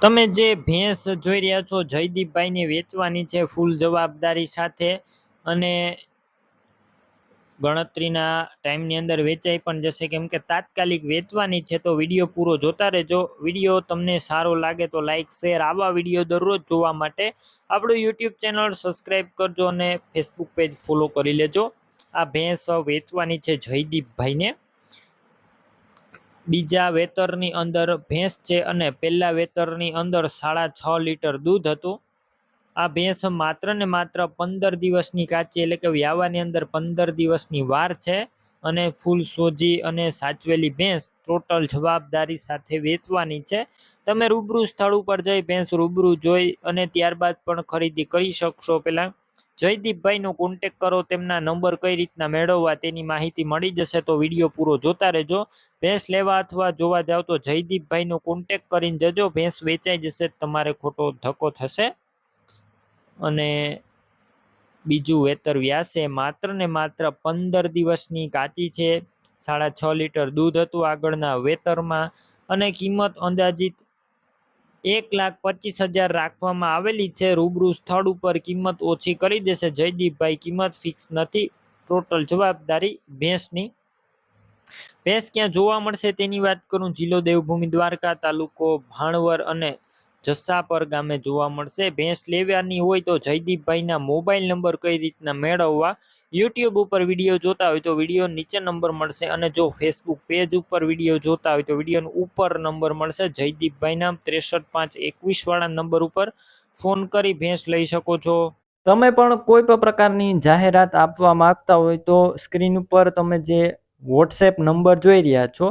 તમે જે ભેંસ જોઈ રહ્યા છો, જયદીપભાઈને વેચવાની છે ફૂલ જવાબદારી સાથે અને ગણતરીના ટાઈમની અંદર વેચાઈ પણ જશે. કેમ કે તાત્કાલિક વેચવાની છે તો વીડિયો પૂરો જોતા રહેજો. વીડિયો તમને સારો લાગે તો લાઇક શેર, આવા વીડિયો દરરોજ જોવા માટે આપણું યુટ્યુબ ચેનલ સબસ્ક્રાઈબ કરજો અને ફેસબુક પેજ ફોલો કરી લેજો. આ ભેંસ વેચવાની છે જયદીપભાઈને. બીજા વેતરની અંદર ભેંસ છે અને પહેલા વેતરની અંદર સાડા છ લીટર દૂધ હતું. આ ભેંસ માત્ર ને માત્ર પંદર દિવસની કાચી એટલે કે વ્યાવાની અંદર પંદર દિવસની વાર છે અને ફૂલ સોજી અને સાચવેલી ભેંસ ટોટલ જવાબદારી સાથે વેચવાની છે. તમે રૂબરૂ સ્થળ ઉપર જઈ ભેંસ રૂબરૂ જોઈ અને ત્યારબાદ પણ ખરીદી કરી શકશો. પહેલાં જયદીપભાઈનો કોન્ટેક કરો, તેમના નંબર કઈ રીતના મેળવવા તેની માહિતી મળી જશે તો વીડિયો પૂરો જોતા રહેજો. ભેંસ લેવા અથવા જોવા જાવ તો જયદીપભાઈનો કોન્ટેક કરીને જજો, ભેંસ વેચાઈ જશે, તમારે ખોટો ધક્કો થશે. અને બીજું વેતર વ્યાસે, માત્ર ને માત્ર પંદર દિવસની કાચી છે. સાડા છ લીટર દૂધ હતું આગળના વેતરમાં. અને કિંમત અંદાજિત એક લાખ પચીસ હજાર રાખવામાં આવેલી છે. રૂબરૂ સ્થળ ઉપર કિંમત ઓછી કરી દેશે. જયદીપભાઈ, કિંમત ફિક્સ નથી. ટોટલ જવાબદારી ભેંસની. ભેંસ ક્યાં જોવા મળશે તેની વાત કરું. જિલ્લો દેવભૂમિ દ્વારકા તાલુકો ભાણવર અને જસાપર ગામે જોવા મળશે. ભેંસ લેવાની હોય તો જયદીપભાઈના મોબાઈલ નંબર કઈ રીતના મેળવવા? યુટ્યુબ ઉપર વીડિયો જોતા હોય તો વીડિયો નીચે નંબર મળશે અને જો ફેસબુક પેજ ઉપર વીડિયો જોતા હોય તો વિડીયોનો ઉપર નંબર મળશે. જયદીપભાઈના ત્રેસઠ પાંચ એકવીસ વાળા નંબર ઉપર ફોન કરી ભેંસ લઈ શકો છો. તમે પણ કોઈ પણ પ્રકારની જાહેરાત આપવા માંગતા હોય તો સ્ક્રીન ઉપર તમે જે વોટ્સએપ નંબર જોઈ રહ્યા છો